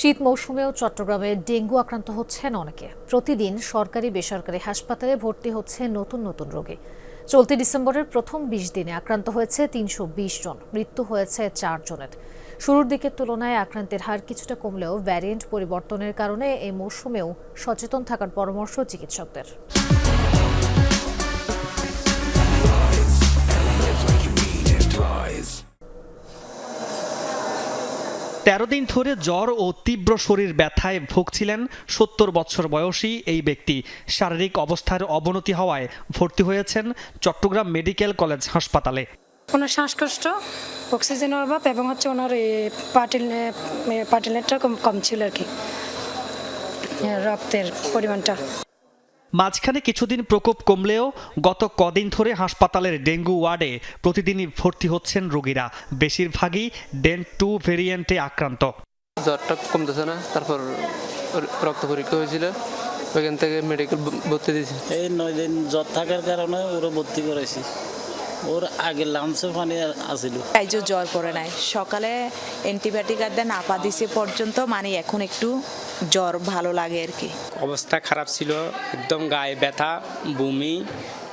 শীত মৌসুমেও চট্টগ্রামে ডেঙ্গু আক্রান্ত হচ্ছেন অনেকে। প্রতিদিন সরকারি বেসরকারি হাসপাতালে ভর্তি হচ্ছে নতুন নতুন রোগী। চলতি ডিসেম্বরের প্রথম বিশ দিনে আক্রান্ত হয়েছে তিনশো বিশ জন, মৃত্যু হয়েছে চার জনের। শুরুর দিকের তুলনায় আক্রান্তের হার কিছুটা কমলেও ভ্যারিয়েন্ট পরিবর্তনের কারণে এই মৌসুমেও সচেতন থাকার পরামর্শ চিকিৎসকদের। তেরো দিন ধরে জ্বর ও তীব্র শরীর ব্যথায় ভুগছিলেন সত্তর বছর বয়সী এই ব্যক্তি। শারীরিক অবস্থার অবনতি হওয়ায় ভর্তি হয়েছেন চট্টগ্রাম মেডিকেল কলেজ হাসপাতালে। ওনার শ্বাসকষ্ট অক্সিজেনের অভাব এবং হচ্ছে ওনার পার্টিল পার্টিলেটটা কম কম ছিল আর কি। রক্তের পরিমাণটা। মাঝখানে কিছুদিন প্রকোপ কমলেও গত কদিন ধরে হাসপাতালের ডেঙ্গু ওয়ার্ডে প্রতিদিনই ভর্তি হচ্ছেন রোগীরা। বেশিরভাগই ডেন টু ভেরিয়েন্টে আক্রান্ত। জ্বরটা কমতেছে না তারপর রক্ত পরীক্ষা হয়েছিল। ওইখান থেকে মেডিকেল ভর্তি দিয়েছি। এই নয় দিন জ্বর থাকার কারণে ওরা ভর্তি করেছি ওর আগে লাঞ্চে পানি আসিল। আইজও জ্বর পড়ে নাই। সকালে অ্যান্টিবায়োটিক আর দেন আপা দিছে পর্যন্ত মানে এখন একটু জ্বর ভালো লাগে আর কি। অবস্থা খারাপ ছিল একদম গায়ে ব্যথা বমি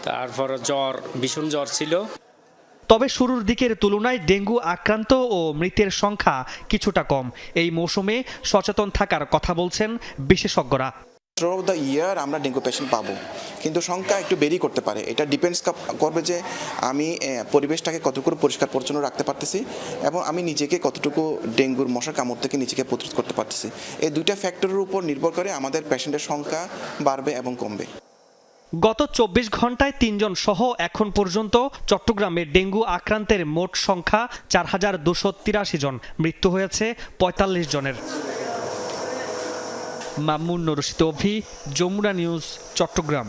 তারপর জ্বর ভীষণ জ্বর ছিল। তবে শুরুর দিকের তুলনায় ডেঙ্গু আক্রান্ত ও মৃতের সংখ্যা কিছুটা কম। এই মৌসুমে সচেতন থাকার কথা বলছেন বিশেষজ্ঞরা। থ্রু দ্য ইয়ার আমরা ডেঙ্গু পেশেন্ট পাবো। কিন্তু সংখ্যা একটু বেরি করতে পারে। এটা ডিপেন্ডস করবে যে আমি পরিবেশটাকে কতটুকু পরিষ্কার পরিচ্ছন্ন রাখতে পারতেছি এবং আমি নিজেকে কতটুকু ডেঙ্গুর মশার কামড় থেকে নিজেকে প্রতিরোধ করতে পারতেছি। এই দুইটা ফ্যাক্টরের উপর নির্ভর করে আমাদের পেশেন্টের সংখ্যা বাড়বে এবং কমবে। গত চব্বিশ ঘন্টায় তিনজন সহ এখন পর্যন্ত চট্টগ্রামে ডেঙ্গু আক্রান্তের মোট সংখ্যা চার হাজার দুশো তিরাশি জন। মৃত্যু হয়েছে পঁয়তাল্লিশ জনের। মামুন নরসিত অভি যমুনা নিউজ চট্টগ্রাম।